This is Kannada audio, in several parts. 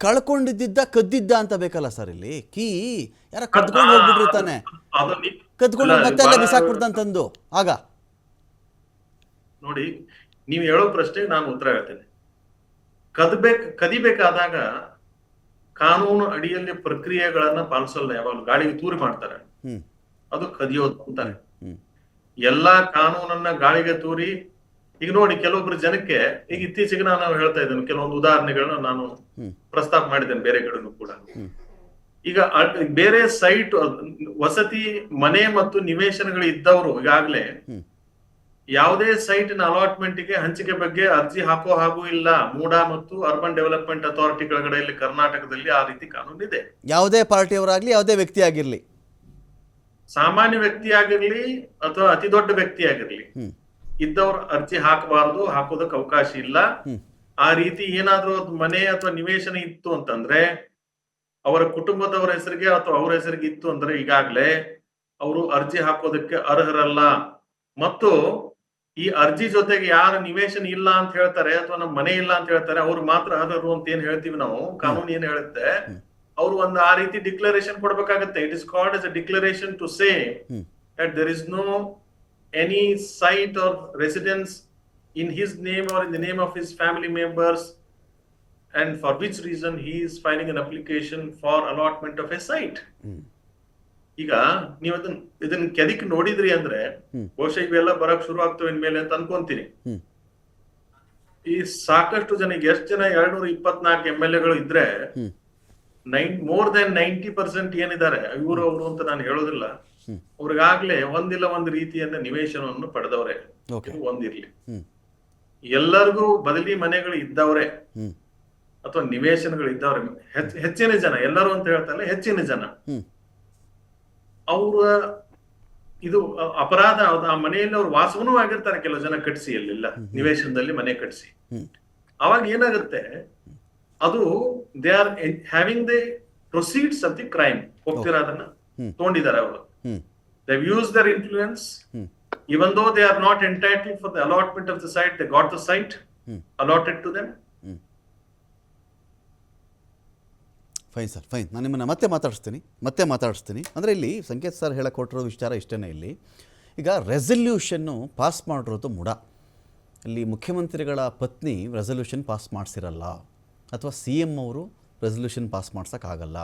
ಕಳ್ಕೊಂಡಿದ್ದ ಕದ್ದಿದ್ದ ಅಂತ ಬೇಕಲ್ಲ ಸರ್ ಇಲ್ಲಿ? ಕೀ ಯಾರ ಕದ್ಕೊಂಡು ಹೋಗ್ಬಿಟ್ಟಿರ್ತಾನೆ. ಕದ್ಕೊಂಡು ಅಲ್ಲ, ಮತ್ತೆ ಅಲ್ಲೇ ಬಿಸಾಕ್ಬಿಡ್ತಂತಂದು ಆಗ. ನೋಡಿ ನೀವು ಹೇಳೋ ಪ್ರಶ್ನೆಗೆ ನಾನು ಉತ್ತರ ಹೇಳ್ತೇನೆ. ಕದ್ಬೇಕ್ ಕದಿಬೇಕಾದಾಗ ಕಾನೂನು ಅಡಿಯಲ್ಲಿ ಪ್ರಕ್ರಿಯೆಗಳನ್ನ ಪಾಲಿಸಲ್ಲ ಯಾವಾಗ ಗಾಳಿಗೆ ತೂರಿ ಮಾಡ್ತಾರೆ. ಹ್ಮ್. ಅದು ಕದಿಯೋದು ಅಂತಾರೆ ಹ್ಮ್. ಎಲ್ಲಾ ಕಾನೂನನ್ನ ಗಾಳಿಗೆ ತೂರಿ ಈಗ ನೋಡಿ ಕೆಲವೊಬ್ರು ಜನಕ್ಕೆ ಈಗ ಇತ್ತೀಚೆಗೆ ನಾನು ಹೇಳ್ತಾ ಇದ್ದೇನೆ ಕೆಲವೊಂದು ಉದಾಹರಣೆಗಳನ್ನ ನಾನು ಪ್ರಸ್ತಾಪ ಮಾಡಿದ್ದೇನೆ ಬೇರೆ ಕಡೆನೂ ಕೂಡ. ಈಗ ಬೇರೆ ಸೈಟ್ ವಸತಿ ಮನೆ ಮತ್ತು ನಿವೇಶನಗಳು ಇದ್ದವರು ಈಗಾಗಲೇ. ಯಾವುದೇ ಸೈಟಿನ ಅಲಾಟ್ಮೆಂಟ್ಗೆ ಹಂಚಿಕೆ ಬಗ್ಗೆ ಅರ್ಜಿ ಹಾಕೋ ಹಾಗೂ ಇಲ್ಲ ಮೂಡಾ ಮತ್ತು ಅರ್ಬನ್ ಡೆವಲಪ್ಮೆಂಟ್ ಅಥಾರಿಟಿ ಕೆಳಗಡೆಯಲ್ಲಿ ಕರ್ನಾಟಕದಲ್ಲಿ ಆ ರೀತಿ ಕಾನೂನು ಇದೆ ಯಾವುದೇ ಪಾರ್ಟಿಯವರಾಗ್ಲಿ ಯಾವುದೇ ವ್ಯಕ್ತಿ ಆಗಿರ್ಲಿ ಸಾಮಾನ್ಯ ವ್ಯಕ್ತಿ ಆಗಿರ್ಲಿ ಅಥವಾ ಅತಿ ದೊಡ್ಡ ವ್ಯಕ್ತಿ ಆಗಿರ್ಲಿ ಇದ್ದವ್ರು ಅರ್ಜಿ ಹಾಕಬಾರದು ಹಾಕೋದಕ್ಕೆ ಅವಕಾಶ ಇಲ್ಲ. ಆ ರೀತಿ ಏನಾದ್ರೂ ಮನೆ ಅಥವಾ ನಿವೇಶನ ಇತ್ತು ಅಂತಂದ್ರೆ ಅವರ ಕುಟುಂಬದವರ ಹೆಸರಿಗೆ ಅಥವಾ ಅವರ ಹೆಸರಿಗೆ ಇತ್ತು ಅಂದ್ರೆ ಈಗಾಗ್ಲೇ ಅವರು ಅರ್ಜಿ ಹಾಕೋದಕ್ಕೆ ಅರ್ಹರಲ್ಲ. ಮತ್ತು ಈ ಅರ್ಜಿ ಜೊತೆಗೆ ಯಾರು ನಿವೇಶನ ಇಲ್ಲ ಅಂತ ಹೇಳ್ತಾರೆ ಅಥವಾ ನಮ್ಮ ಮನೆ ಇಲ್ಲ ಅಂತ ಹೇಳ್ತಾರೆ ಅವ್ರು ಮಾತ್ರ ಅರ್ಹರು ಅಂತ ಏನ್ ಹೇಳ್ತೀವಿ ನಾವು? ಕಾನೂನು ಏನ್ ಹೇಳುತ್ತೆ? ಅವ್ರು ಒಂದು ಆ ರೀತಿ declaration ಕೊಡ್ಬೇಕಾಗತ್ತೆ. It is called as a declaration to say that there is no any site or residence in his name or in the name of his family members and for which reason he is filing an application for allotment of a site. ಈಗ ನೀವು ಅದನ್ನ ಇದನ್ನ ಕೆದಕ್ ನೋಡಿದ್ರಿ ಅಂದ್ರೆ. ಬಹುಶಃ ಇವೆಲ್ಲ ಬರಕ್ ಶುರು ಆಗ್ತವೆ ಇನ್ಮೇಲೆ ಅಂತ ಅನ್ಕೊಂತೀನಿ. ಈ ಸಾಕಷ್ಟು ಜನ ಎಷ್ಟು ಜನ? ಎರಡ್ನೂರ ಇಪ್ಪತ್ನಾಲ್ಕು ಎಂ ಎಲ್ ಎಗಳು ಇದ್ರೆ nine more than ninety percent ಏನಿದ್ದಾರೆ? ಇವರು ಅವರು ಅಂತ ನಾನು ಹೇಳೋದಿಲ್ಲ. ಅವ್ರಿಗಾಗ್ಲೇ ಒಂದಿಲ್ಲ ಒಂದು ರೀತಿಯಿಂದ ನಿವೇಶನವನ್ನು ಪಡೆದವ್ರೆ. ಒಂದಿರ್ಲಿ. ಎಲ್ಲರಿಗೂ ಬದಲಿ ಮನೆಗಳು ಇದ್ದವ್ರೆ ಅಥವಾ ನಿವೇಶನಗಳು ಇದ್ದವ್ರೆ ಹೆಚ್ಚ್- ಹೆಚ್ಚಿನ ಜನ ಎಲ್ಲರೂ ಅಂತ ಹೇಳ್ತಾರೆ ಹೆಚ್ಚಿನ ಜನ. ಅವರ ಇದು ಅಪರಾಧ ಆ ಮನೆಯಲ್ಲಿ ಅವ್ರು ವಾಸವನೂ ಆಗಿರ್ತಾರೆ ಕೆಲವು ಜನ ಕಟ್ಸಿ ಎಲ್ಲ ನಿವೇಶನದಲ್ಲಿ ಮನೆ ಕಟ್ಸಿ. ಅವಾಗ ಏನಾಗುತ್ತೆ ಅದು they are having the proceeds of the crime. ಹೋಗ್ತೀರಾ ಅದನ್ನ. ತಗೊಂಡಿದ್ದಾರೆ ಅವರು. They've used their influence. Hmm Even though they are not entitled for the allotment of the site, they got the site hmm allotted to them. Fine sir fine ನಾನು ನಿಮ್ಮನ್ನು ಮತ್ತೆ ಮಾತಾಡಿಸ್ತೀನಿ. ಮತ್ತೆ ಮಾತಾಡಿಸ್ತೀನಿ. ಅಂದರೆ ಇಲ್ಲಿ ಸಂಕೇತ್ ಸರ್ ಹೇಳಕ್ಕೆ ಕೊಟ್ಟಿರೋ ವಿಚಾರ ಇಷ್ಟೇ ಇಲ್ಲಿ. ಈಗ ರೆಸಲ್ಯೂಷನ್ನು ಪಾಸ್ ಮಾಡಿರೋದು ಮುಡ ಅಲ್ಲಿ ಮುಖ್ಯಮಂತ್ರಿಗಳ ಪತ್ನಿ ರೆಸಲ್ಯೂಷನ್ ಪಾಸ್ ಮಾಡಿಸಿರಲ್ಲ. ಅಥವಾ ಸಿ ಎಂ ಅವರು ರೆಸಲ್ಯೂಷನ್ ಪಾಸ್ ಮಾಡ್ಸೋಕ್ಕಾಗಲ್ಲ.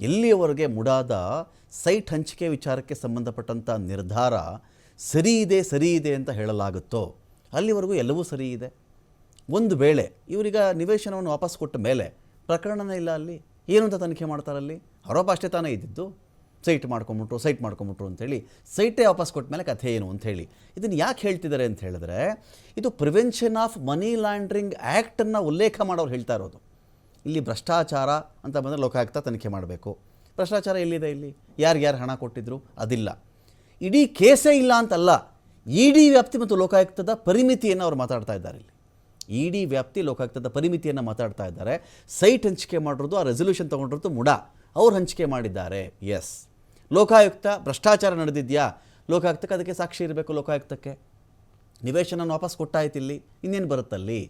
ಎಲ್ಲಿಯವರೆಗೆ ಮುಡಾದ ಸೈಟ್ ಹಂಚಿಕೆ ವಿಚಾರಕ್ಕೆ ಸಂಬಂಧಪಟ್ಟಂಥ ನಿರ್ಧಾರ ಸರಿ ಇದೆ ಸರಿ ಇದೆ ಅಂತ ಹೇಳಲಾಗುತ್ತೋ? ಅಲ್ಲಿವರೆಗೂ ಎಲ್ಲವೂ ಸರಿ ಇದೆ. ಒಂದು ವೇಳೆ ಇವರೀಗ ನಿವೇಶನವನ್ನು ವಾಪಸ್ ಕೊಟ್ಟ ಮೇಲೆ ಪ್ರಕರಣನೇ ಇಲ್ಲ ಅಲ್ಲಿ. ಏನು ಅಂತ ತನಿಖೆ ಮಾಡ್ತಾರಲ್ಲಿ ಆರೋಪ ಅಷ್ಟೇ ತಾನೇ ಇದ್ದಿದ್ದು. ಸೈಟ್ ಮಾಡ್ಕೊಂಬಿಟ್ರು ಸೈಟ್ ಮಾಡ್ಕೊಂಬಿಟ್ರು ಅಂತೇಳಿ ಸೈಟೇ ವಾಪಸ್ ಕೊಟ್ಟ ಮೇಲೆ ಕಥೆ ಏನು ಅಂಥೇಳಿ ಇದನ್ನು ಯಾಕೆ ಹೇಳ್ತಿದ್ದಾರೆ ಅಂತ ಹೇಳಿದ್ರೆ, ಇದು ಪ್ರಿವೆನ್ಷನ್ ಆಫ್ ಮನಿ ಲಾಂಡ್ರಿಂಗ್ ಆ್ಯಕ್ಟನ್ನು ಉಲ್ಲೇಖ ಮಾಡೋರು ಹೇಳ್ತಾ ಇರೋದು. ಇಲ್ಲಿ ಭ್ರಷ್ಟಾಚಾರ ಅಂತ ಬಂದರೆ ಲೋಕಾಯುಕ್ತ ತನಿಖೆ ಮಾಡಬೇಕು. ಭ್ರಷ್ಟಾಚಾರ ಎಲ್ಲಿದೆ ಇಲ್ಲಿ? ಯಾರ್ಯಾರು ಹಣ ಕೊಟ್ಟಿದ್ರು? ಅದಿಲ್ಲ. ಇಡೀ ಕೇಸೇ ಇಲ್ಲ ಅಂತಲ್ಲ, ಇಡೀ ವ್ಯಾಪ್ತಿ ಮತ್ತು ಲೋಕಾಯುಕ್ತದ ಪರಿಮಿತಿಯನ್ನು ಅವ್ರು ಮಾತಾಡ್ತಾ ಇದ್ದಾರೆ ಇಲ್ಲಿ. ಇಡೀ ವ್ಯಾಪ್ತಿ ಲೋಕಾಯುಕ್ತದ ಪರಿಮಿತಿಯನ್ನು ಮಾತಾಡ್ತಾ ಇದ್ದಾರೆ. ಸೈಟ್ ಹಂಚಿಕೆ ಮಾಡಿರೋದು, ಆ ರೆಸೊಲ್ಯೂಷನ್ ತೊಗೊಂಡಿರೋದು ಮುಡ. ಅವ್ರು ಹಂಚಿಕೆ ಮಾಡಿದ್ದಾರೆ. ಎಸ್ ಲೋಕಾಯುಕ್ತ, ಭ್ರಷ್ಟಾಚಾರ ನಡೆದಿದೆಯಾ? ಲೋಕಾಯುಕ್ತಕ್ಕೆ ಅದಕ್ಕೆ ಸಾಕ್ಷಿ ಇರಬೇಕು ಲೋಕಾಯುಕ್ತಕ್ಕೆ. ನಿವೇಶನ ವಾಪಸ್ ಕೊಟ್ಟಾಯ್ತು ಇಲ್ಲಿ. ಇನ್ನೇನು ಬರುತ್ತಲ್ಲಿ?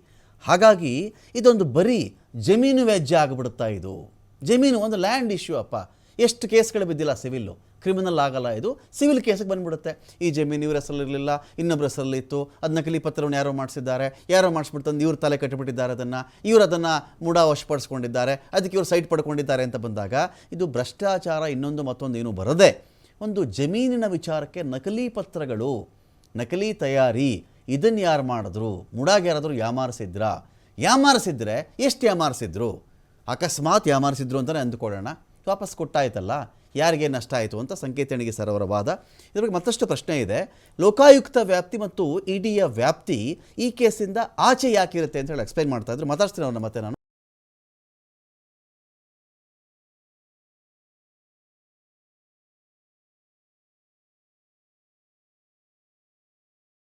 ಹಾಗಾಗಿ ಇದೊಂದು ಬರೀ ಜಮೀನು ವ್ಯಾಜ್ಯ ಆಗಿಬಿಡುತ್ತಾ ಇದು. ಜಮೀನು ಒಂದು ಲ್ಯಾಂಡ್ ಇಶ್ಯೂ ಅಪ್ಪ. ಎಷ್ಟು ಕೇಸ್ಗಳು ಬಿದ್ದಿಲ್ಲ ಸಿವಿಲ್ಲು. ಕ್ರಿಮಿನಲ್ ಆಗಲ್ಲ ಇದು. ಸಿವಿಲ್ ಕೇಸಿಗೆ ಬಂದ್ಬಿಡುತ್ತೆ. ಈ ಜಮೀನು ಇವ್ರ ಹೆಸರಲ್ಲಿರಲಿಲ್ಲ ಇನ್ನೊಬ್ಬರ ಹೆಸರಲ್ಲಿ ಇತ್ತು ಅದು ನಕಲಿ ಪತ್ರವನ್ನು ಯಾರೋ ಮಾಡಿಸಿದ್ದಾರೆ. ಯಾರೋ ಮಾಡಿಸ್ಬಿಡ್ತಂದು ಇವ್ರ ತಲೆ ಕಟ್ಟಿಬಿಟ್ಟಿದ್ದಾರೆ ಅದನ್ನು. ಇವರು ಅದನ್ನು ಮೂಡ ವಶಪಡಿಸ್ಕೊಂಡಿದ್ದಾರೆ. ಅದಕ್ಕೆ ಇವರು ಸೈಟ್ ಪಡ್ಕೊಂಡಿದ್ದಾರೆ ಅಂತ ಬಂದಾಗ ಇದು ಭ್ರಷ್ಟಾಚಾರ ಇನ್ನೊಂದು ಮತ್ತೊಂದು ಏನೂ ಬರದೆ. ಒಂದು ಜಮೀನಿನ ವಿಚಾರಕ್ಕೆ ನಕಲಿ ಪತ್ರಗಳು, ನಕಲಿ ತಯಾರಿ ಇದನ್ನು ಯಾರು ಮಾಡಿದ್ರು? ಮುಡಾಗೆ ಯಾರಾದರೂ ಯಾಮಾರಿಸಿದ್ರಾ? ಯಾಮಾರಿಸಿದ್ರೆ ಎಷ್ಟು ಯಾಮಾರಿಸಿದ್ರು? ಅಕಸ್ಮಾತ್ ಯಾಮಾರಿಸಿದ್ರು ಅಂತಲೇ ಅಂದುಕೊಳ್ಳೋಣ. ವಾಪಸ್ ಕೊಟ್ಟಾಯ್ತಲ್ಲ? ಯಾರಿಗೆ ನಷ್ಟ ಆಯಿತು ಅಂತ ಸಂಕೇತಣಿಗೆ ಸರವರವಾದ ವಾದ ಇದ್ರ ಬಗ್ಗೆ ಮತ್ತಷ್ಟು ಪ್ರಶ್ನೆ ಇದೆ. ಲೋಕಾಯುಕ್ತ ವ್ಯಾಪ್ತಿ ಮತ್ತು ಇಡಿಯ ಡಿಯ ವ್ಯಾಪ್ತಿ ಈ ಕೇಸಿಂದ ಆಚೆ ಯಾಕಿರುತ್ತೆ ಅಂತ ಹೇಳಿ ಎಕ್ಸ್ಪ್ಲೈನ್ ಮಾಡ್ತಾ ಇದ್ರು. ಮಾತಾಡ್ತೀನಿ ಅವ್ರನ್ನ ಮತ್ತೆ ನಾನು.